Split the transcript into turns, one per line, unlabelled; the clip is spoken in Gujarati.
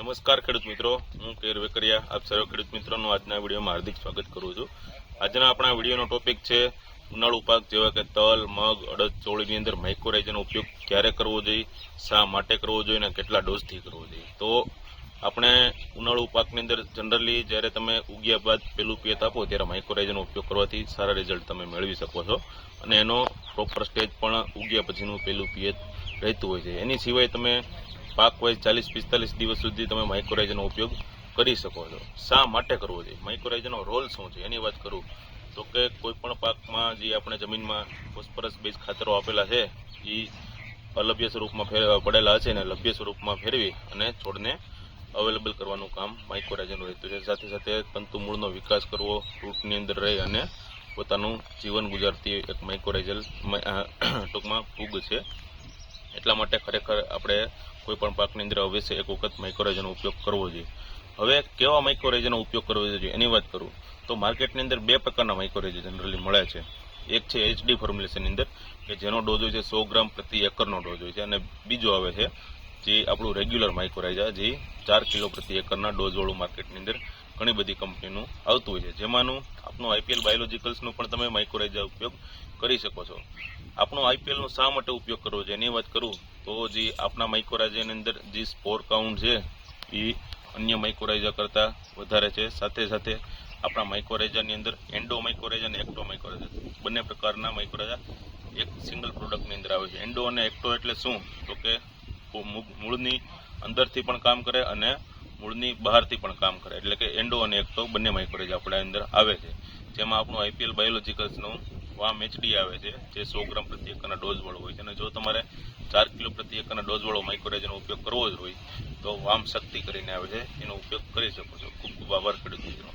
નમસ્કાર ખેડૂત મિત્રો, હું કેર વેકરિયા, આપ સર્વ ખેડૂત મિત્રોનું આજના વિડીયોમાં હાર્દિક સ્વાગત કરું છું. આજના આપણા વિડીયોનો ટોપિક છે, ઉનાળુ પાક જેવા કે તલ, મગ, અડદ, ચોળીની અંદર માઇક્રોરાઇઝનો ઉપયોગ ક્યારે કરવો જોઈએ, શા માટે કરવો જોઈએ અને કેટલા ડોઝથી કરવો જોઈએ. તો આપણે ઉનાળુ પાકની અંદર જનરલી જ્યારે તમે ઉગ્યા બાદ પેલું પિયત આપો ત્યારે માઇક્રોરાઇઝનો ઉપયોગ કરવાથી સારા રિઝલ્ટ તમે મેળવી શકો છો. અને એનો પ્રોપર સ્ટેજ પણ ઉગ્યા પછીનું પેલું પિયત રહેતું હોય છે. એની સિવાય તમે પાક વાઇઝ ચાલીસ, પિસ્તાલીસ દિવસ સુધી તમે માઇક્રોરાઇઝરનો ઉપયોગ કરી શકો છો. શા માટે કરવો જોઈએ? માઇક્રોરાઇઝનો રોલ શું છે? એની વાત કરું. તો કે કોઈપણ પાકમાં જે આપણે જમીનમાં ફોસ્ફરસ બેઝ ખાતરો આપેલા છે, એ અલભ્ય સ્વરૂપમાં ફેર- પડેલા હશે અને લભ્ય સ્વરૂપમાં ફેરવી અને છોડને અવેલેબલ કરવાનું કામ માઇક્રોરાઇઝરનું રહેતું છે. સાથે સાથે તંતુ મૂળનો વિકાસ કરવો, રૂટની અંદર રહી અને પોતાનું જીવન ગુજારતી એક માઇક્રોરાઇઝલ ટૂંકમાં ફૂગ છે. એટલા માટે ખરેખર આપણે કોઈ પણ પાકની અંદર અવશ્ય એક વખત માઇક્રોરાઇઝરનો ઉપયોગ કરવો જોઈએ. હવે કેવા માઇક્રોરાઇઝરનો ઉપયોગ કરવો જોઈએ એની વાત કરું. તો માર્કેટની અંદર બે પ્રકારના માઇક્રોરાઇઝર જનરલી મળે છે. એક છે એચડી ફોર્મ્યુલેશનની અંદર, કે જેનો ડોઝ હોય છે સો ગ્રામ પ્રતિ એકરનો ડોઝ હોય છે. અને બીજો આવે છે જે આપણું રેગ્યુલર માઇક્રોરાઇઝર જે ચાર કિલો પ્રતિ એકરના ડોઝવાળું માર્કેટની અંદર ઘણી બધી કંપનીનું આવતું હોય છે. જેમાંનું આપણું આઈપીએલ બાયોલોજિકલ્સનું પણ તમે માઇક્રોરાઇઝા ઉપયોગ કરી શકો છો. આપણો આઈપીએલનો શા માટે ઉપયોગ કરવો છે? એની વાત કરું તો જે આપણા માઇક્રોરાઇઝાની અંદર જે સ્પોર કાઉન્ટ છે, એ અન્ય માઇક્રોરાઇઝા કરતાં વધારે છે. સાથે સાથે આપણા માઇક્રોરાઇઝાની અંદર એન્ડો માઇક્રોરાઇઝા અને એક્ટો માઇક્રોરાઇઝા બંને પ્રકારના માઇક્રોરાઇઝા એક સિંગલ પ્રોડક્ટની અંદર આવે છે. એન્ડો અને એક્ટો એટલે શું? તો કે મૂળની અંદરથી પણ કામ કરે અને મૂળની બહારથી પણ કામ કરે. એટલે કે એન્ડો અને એક્ટો બંને માઇક્રોરેજ આપણા અંદર આવે છે. જેમાં આપણું આઈપીએલ બાયોલોજિકલ્સનું વામ એચડી આવે છે, જે સો ગ્રામ પ્રતિ એકરના ડોઝવાળો હોય છે. અને જો તમારે ચાર કિલો પ્રતિ એકરના ડોઝવાળો માઇક્રોરેજનો ઉપયોગ કરવો જ હોય, તો વામ શક્તિ કરીને આવે છે. એનો ઉપયોગ કરી શકો છો. ખૂબ ખૂબ આભાર ખેડૂત મિત્રો